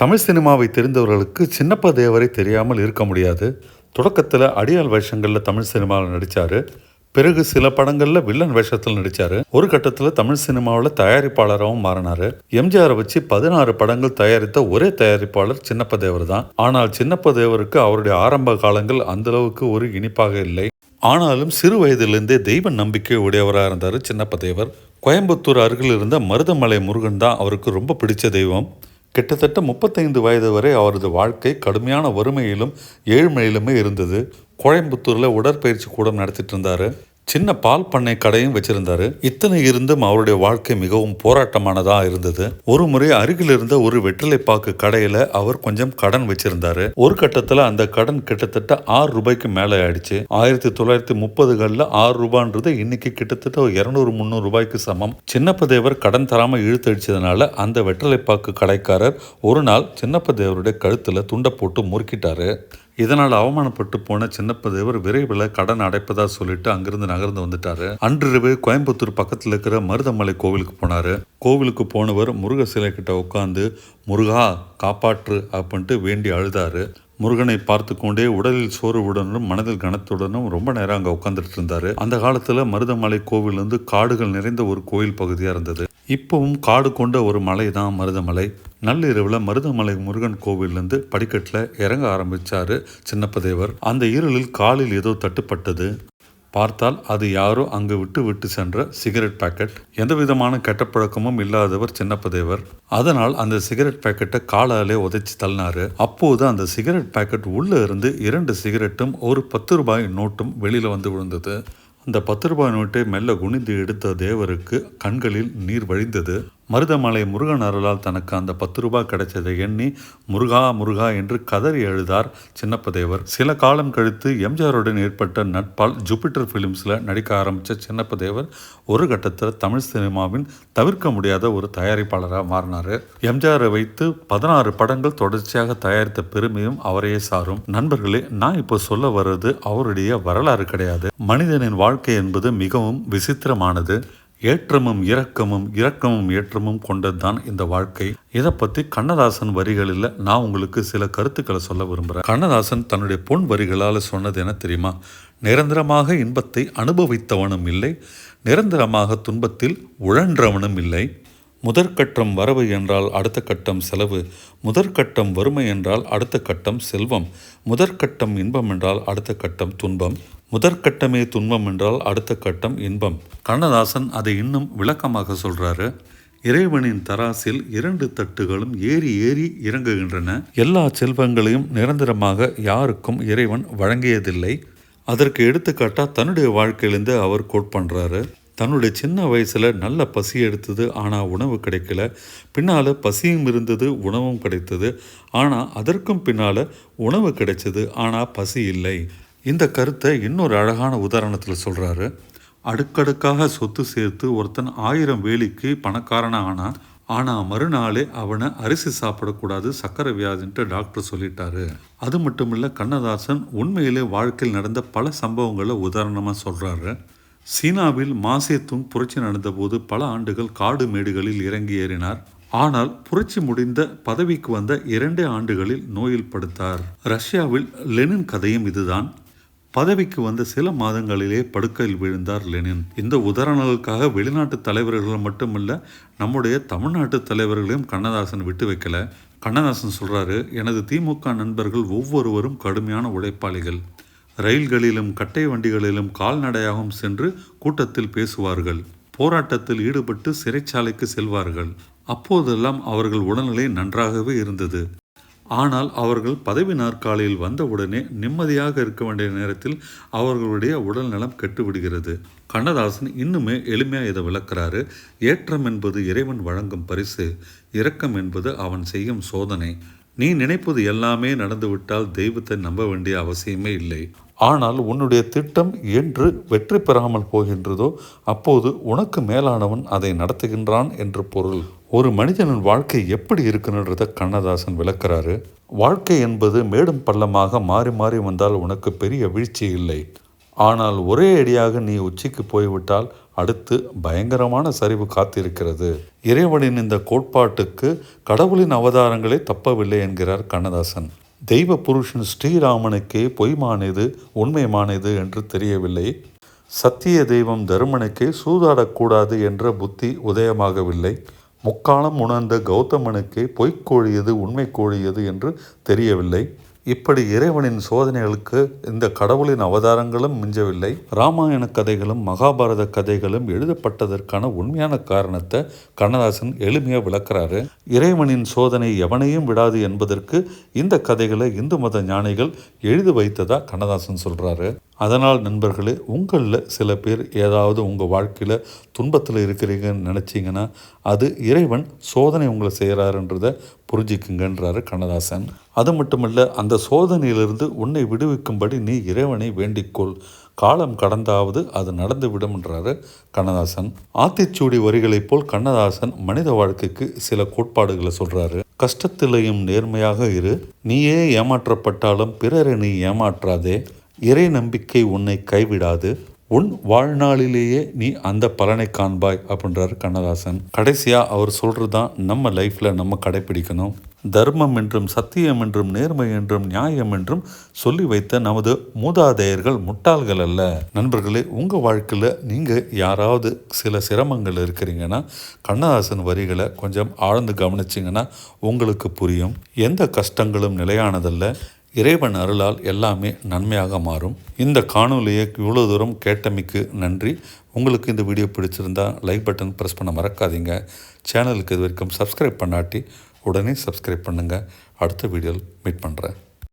தமிழ் சினிமாவை தெரிந்தவர்களுக்கு சின்னப்ப தேவரை தெரியாமல் இருக்க முடியாது. தொடக்கத்தில் அடியாள் வேஷங்களில் தமிழ் சினிமாவில் நடித்தார் பிறகு சில படங்களில் வில்லன் வேஷத்தில் நடித்தார் ஒரு கட்டத்தில் தமிழ் சினிமாவில் தயாரிப்பாளராகவும் மாறினார். எம்ஜிஆரை வச்சு பதினாறு படங்கள் தயாரித்த ஒரே தயாரிப்பாளர் சின்னப்ப தேவர் தான். ஆனால் சின்னப்ப தேவருக்கு அவருடைய ஆரம்ப காலங்கள் அந்த அளவுக்கு ஒரு இனிப்பாக இல்லை. ஆனாலும் சிறு வயதிலிருந்தே தெய்வ நம்பிக்கை உடையவராக இருந்தார் சின்னப்ப தேவர். கோயம்புத்தூர் அருகில் இருந்த மருதமலை முருகன் தான் அவருக்கு ரொம்ப பிடிச்ச தெய்வம். கிட்டத்தட்ட முப்பத்தைந்து வயது வரை அவரது வாழ்க்கை கடுமையான வறுமையிலும் ஏழ்மையிலுமே இருந்தது. கோயம்புத்தூரில் உடற்பயிற்சி கூடம் நடத்திட்டு இருந்தார். சின்ன பால் பண்ணை கடையும் வச்சிருந்தாரு. இத்தனை இருந்தும் அவருடைய வாழ்க்கை மிகவும் போராட்டமானதா இருந்தது. ஒரு முறை அருகில் இருந்த ஒரு வெற்றிலைப்பாக்கு கடையில அவர் கொஞ்சம் கடன் வச்சிருந்தாரு. ஒரு கட்டத்துல அந்த கடன் கிட்டத்தட்ட ஆறு ரூபாய்க்கு மேலே ஆயிடுச்சு. ஆயிரத்தி தொள்ளாயிரத்தி முப்பதுகளில் ஆறு ரூபான்றது இன்னைக்கு கிட்டத்தட்ட ஒரு இருநூறு முந்நூறு ரூபாய்க்கு சமம். சின்னப்ப தேவர் கடன் தராம இழுத்தடிச்சதுனால அந்த வெற்றிலை பாக்கு கடைக்காரர் ஒரு நாள் சின்னப்ப தேவருடைய கழுத்துல துண்டை போட்டு முறுக்கிட்டாரு. இதனால் அவமானப்பட்டு போன சின்னப்பதேவர் விரைவில் கடன் அடைப்பதா சொல்லிட்டு அங்கிருந்து நகர்ந்து வந்துட்டாரு. அன்றிரவு கோயம்புத்தூர் பக்கத்தில் இருக்கிற மருதமலை கோவிலுக்கு போனாரு. கோவிலுக்கு போனவர் முருக சிலை கிட்ட உட்காந்து முருகா காப்பாற்று அப்படின்ட்டு வேண்டி அழுதாரு. முருகனை பார்த்து கொண்டே உடலில் சோர்வுடனும் மனதில் கனத்துடனும் ரொம்ப நேரம் அங்கே உட்காந்துட்டு இருந்தார். அந்த காலத்தில் மருதமலை கோவில் வந்து காடுகள் நிறைந்த ஒரு கோயில் பகுதியாக இருந்தது. இப்பவும் காடு கொண்ட ஒரு மலை தான் மருதமலை. நள்ளிரவில் மருதமலை முருகன் கோவிலேருந்து படிக்கட்டில் இறங்க ஆரம்பித்தார் சின்னப்பதேவர் அந்த இருளில் காலில் ஏதோ தட்டுப்பட்டது. பார்த்தால் அது யாரோ அங்கு விட்டு விட்டு சென்ற சிகரெட் பாக்கெட். எந்த விதமான கெட்டப்பழக்கமும் இல்லாதவர் சின்னப்பதேவர். அதனால் அந்த சிகரெட் பாக்கெட்டை காலாலே உதைச்சு தள்ளினாரு. அப்போது அந்த சிகரெட் பாக்கெட் உள்ளே இருந்து இரண்டு சிகரெட்டும் ஒரு பத்து ரூபாய் நோட்டும் வெளியில் வந்து விழுந்தது. அந்த பத்து ரூபாய் நோட்டை மெல்ல குனிந்து எடுத்த தேவருக்கு கண்களில் நீர் வழிந்தது. மருதமலை முருகன் அருளால் தனக்கு அந்த பத்து ரூபாய் கிடைச்சதை எண்ணி முருகா முருகா என்று கதறி எழுதார் சின்னப்பதேவர். சில காலம் கழித்து எம்ஜிஆருடன் ஏற்பட்ட நட்பால் ஜூபிட்டர் ஃபிலிம்ஸில் நடிக்க ஆரம்பித்த சின்னப்பதேவர் ஒரு கட்டத்தில் தமிழ் சினிமாவின் தவிர்க்க முடியாத ஒரு தயாரிப்பாளராக மாறினார். எம்ஜிஆரை வைத்து பதினாறு படங்கள் தொடர்ச்சியாக தயாரித்த பெருமையும் அவரையே சாரும். நண்பர்களே நான் இப்போ சொல்ல வர்றது அவருடைய வரலாறு கிடையாது. மனிதனின் வாழ்க்கை என்பது மிகவும் விசித்திரமானது. ஏற்றமும் இரக்கமும் இரக்கமும் ஏற்றமும் கொண்டதுதான் இந்த வாழ்க்கை. இதை பற்றி கண்ணதாசன் வரிகளில் நான் உங்களுக்கு சில கருத்துக்களை சொல்ல விரும்புகிறேன் கண்ணதாசன் தன்னுடைய பொன் வரிகளால் சொன்னது என தெரியுமா? நிரந்தரமாக இன்பத்தை அனுபவித்தவனும் இல்லை நிரந்தரமாக துன்பத்தில் உழன்றவனும் இல்லை. முதற்கட்டம் வரவு என்றால் அடுத்த கட்டம் செலவு முதற்கட்டம் வறுமை என்றால் அடுத்த கட்டம் செல்வம் முதற்கட்டம் இன்பம் என்றால் அடுத்த கட்டம் துன்பம் முதற்கட்டமே துன்பம் என்றால் அடுத்த கட்டம் இன்பம். கண்ணதாசன் அதை இன்னும் விளக்கமாக சொல்றாரு இறைவனின் தராசில் இரண்டு தட்டுகளும் ஏறி ஏறி இறங்குகின்றன. எல்லா செல்வங்களையும் நிரந்தரமாக யாருக்கும் இறைவன் வழங்கியதில்லை. அதற்கு எடுத்துக்காட்டா தன்னுடைய வாழ்க்கையிலேருந்து அவர் கோட் பண்றாரு. தன்னுடைய சின்ன வயசில் நல்ல பசி எடுத்தது ஆனால் உணவு கிடைக்கல. பின்னால் பசியும் இருந்தது உணவும் கிடைத்தது. ஆனால் அதற்கும் பின்னால் உணவு கிடைச்சது ஆனால் பசி இல்லை. இந்த கருத்தை இன்னொரு அழகான உதாரணத்தில் சொல்கிறாரு அடுக்கடுக்காக சொத்து சேர்த்து ஒருத்தன் ஆயிரம் வேலிக்கு பணக்காரனாக ஆனான் ஆனால் மறுநாளே அவனை அரிசி சாப்பிடக்கூடாது சக்கரை வியாதின்ட்டு டாக்டர் சொல்லிட்டாரு. அது மட்டும் இல்லை கண்ணதாசன் உண்மையிலே வாழ்க்கையில் நடந்த பல சம்பவங்களை உதாரணமாக சொல்கிறாரு சீனாவில் மாசேத்துங் புரட்சி நடந்தபோது பல ஆண்டுகள் காடு மேடுகளில் இறங்கி ஏறினார். ஆனால் புரட்சி முடிந்த பதவிக்கு வந்த இரண்டே ஆண்டுகளில் நோயில் படுத்தார். ரஷ்யாவில் லெனின் கதையும் இதுதான். பதவிக்கு வந்த சில மாதங்களிலே படுக்கையில் விழுந்தார் லெனின். இந்த உதாரணங்களுக்காக வெளிநாட்டு தலைவர்கள் மட்டுமல்ல நம்முடைய தமிழ்நாட்டு தலைவர்களையும் கண்ணதாசன் விட்டு வைக்கல. கண்ணதாசன் சொல்றாரு எனது திமுக நண்பர்கள் ஒவ்வொருவரும் கடுமையான உழைப்பாளிகள். ரயில்களிலும் கட்டை வண்டிகளிலும் கால்நடையாகவும் சென்று கூட்டத்தில் பேசுவார்கள். போராட்டத்தில் ஈடுபட்டு சிறைச்சாலைக்கு செல்வார்கள். அப்போதெல்லாம் அவர்கள் உடல்நிலை நன்றாகவே இருந்தது. ஆனால் அவர்கள் பதவி நாற்காலியில் வந்தவுடனே நிம்மதியாக இருக்க வேண்டிய நேரத்தில் அவர்களுடைய உடல் நலம் கெட்டுவிடுகிறது. கண்ணதாசன் இன்னுமே எளிமையாக இதை விளக்குறாரு. ஏற்றம் என்பது இறைவன் வழங்கும் பரிசு இரக்கம் என்பது அவன் செய்யும் சோதனை. நீ நினைப்பது எல்லாமே நடந்துவிட்டால் தெய்வத்தை நம்ப வேண்டிய அவசியமே இல்லை. ஆனால் உன்னுடைய திட்டம் என்று வெற்றி பெறாமல் போகின்றதோ அப்போது உனக்கு மேலானவன் அதை நடத்துகின்றான் என்று பொருள். ஒரு மனிதனின் வாழ்க்கை எப்படி இருக்குன்றத கண்ணதாசன் விளக்கிறாரு. வாழ்க்கை என்பது மேடும் பள்ளமாக மாறி மாறி வந்தால் உனக்கு பெரிய வீழ்ச்சி இல்லை. ஆனால் ஒரே அடியாக நீ உச்சிக்கு போய்விட்டால் அடுத்து பயங்கரமான சரிவு காத்திருக்கிறது. இறைவனின் இந்த கோட்பாட்டுக்கு கடவுளின் அவதாரங்களே தப்பவில்லை என்கிறார் கண்ணதாசன். தெய்வ புருஷன் ஸ்ரீராமனுக்கே பொய்மானது உண்மைமானது என்று தெரியவில்லை. சத்திய தெய்வம் தருமனுக்கே சூதாடக்கூடாது என்ற புத்தி உதயமாகவில்லை. முக்காலம் உணர்ந்த கௌதமனுக்கே பொய்க்கோழியது உண்மை கோழியது என்று தெரியவில்லை. இப்படி இறைவனின் சோதனைகளுக்கு இந்த கடவுளின் அவதாரங்களும் மிஞ்சவில்லை. ராமாயண கதைகளும் மகாபாரத கதைகளும் எழுதப்பட்டதற்கான உண்மையான காரணத்தை கண்ணதாசன் எளிமையாக விளக்குறாரு. இறைவனின் சோதனை எவனையும் விடாது என்பதற்கு இந்த கதைகளை இந்து மத ஞானிகள் எழுதி வைத்ததா கண்ணதாசன் சொல்கிறாரு அதனால் நண்பர்களே உங்களில் சில பேர் ஏதாவது உங்கள் வாழ்க்கையில் துன்பத்தில் இருக்கிறீங்கன்னு நினச்சிங்கன்னா அது இறைவன் சோதனை உங்களை செய்கிறாருன்றதை புரிஞ்சிக்குங்கன்றாரு கண்ணதாசன். அது மட்டுமல்ல அந்த சோதனையிலிருந்து உன்னை விடுவிக்கும்படி நீ இறைவனை வேண்டிக்கொள். காலம் கடந்தாவது அது நடந்து விடும்ன்றாரு கண்ணதாசன். ஆத்திச்சூடி வரிகளைப் போல் கண்ணதாசன் மனித வாழ்க்கைக்கு சில கோட்பாடுகளை சொல்றாரு. கஷ்டத்திலையும் நேர்மையாக இரு. நீயே ஏமாற்றப்பட்டாலும் பிறரை நீ ஏமாற்றாதே. இறை நம்பிக்கை உன்னை கைவிடாது. உன் வாழ்நாளிலேயே நீ அந்த பலனை காண்பாய் அப்படின்றார் கண்ணதாசன். கடைசியாக அவர் சொல்கிறது தான் நம்ம லைஃப்பில் நம்ம கடைப்பிடிக்கணும். தர்மம் என்றும் சத்தியம் என்றும் நேர்மை என்றும் நியாயம் என்றும் சொல்லி வைத்த நமது மூதாதையர்கள் முட்டாள்கள் அல்ல. நண்பர்களே உங்கள் வாழ்க்கையில் நீங்கள் யாராவது சில சிரமங்கள் இருக்கிறீங்கன்னா கண்ணதாசன் வரிகளை கொஞ்சம் ஆழ்ந்து கவனிச்சிங்கன்னா உங்களுக்கு புரியும். எந்த கஷ்டங்களும் நிலையானதல்ல. இறைவன் அருளால் எல்லாமே நன்மையாக மாறும். இந்த காணொலியை இவ்வளோ தூரம் கேட்டமைக்கு நன்றி. உங்களுக்கு இந்த வீடியோ பிடிச்சிருந்தா லைக் பட்டன் ப்ரெஸ் பண்ண மறக்காதீங்க. சேனலுக்கு இது வரைக்கும் சப்ஸ்கிரைப் பண்ணாட்டி உடனே சப்ஸ்கிரைப் பண்ணுங்கள் அடுத்த வீடியோவில் மீட் பண்ணுறேன்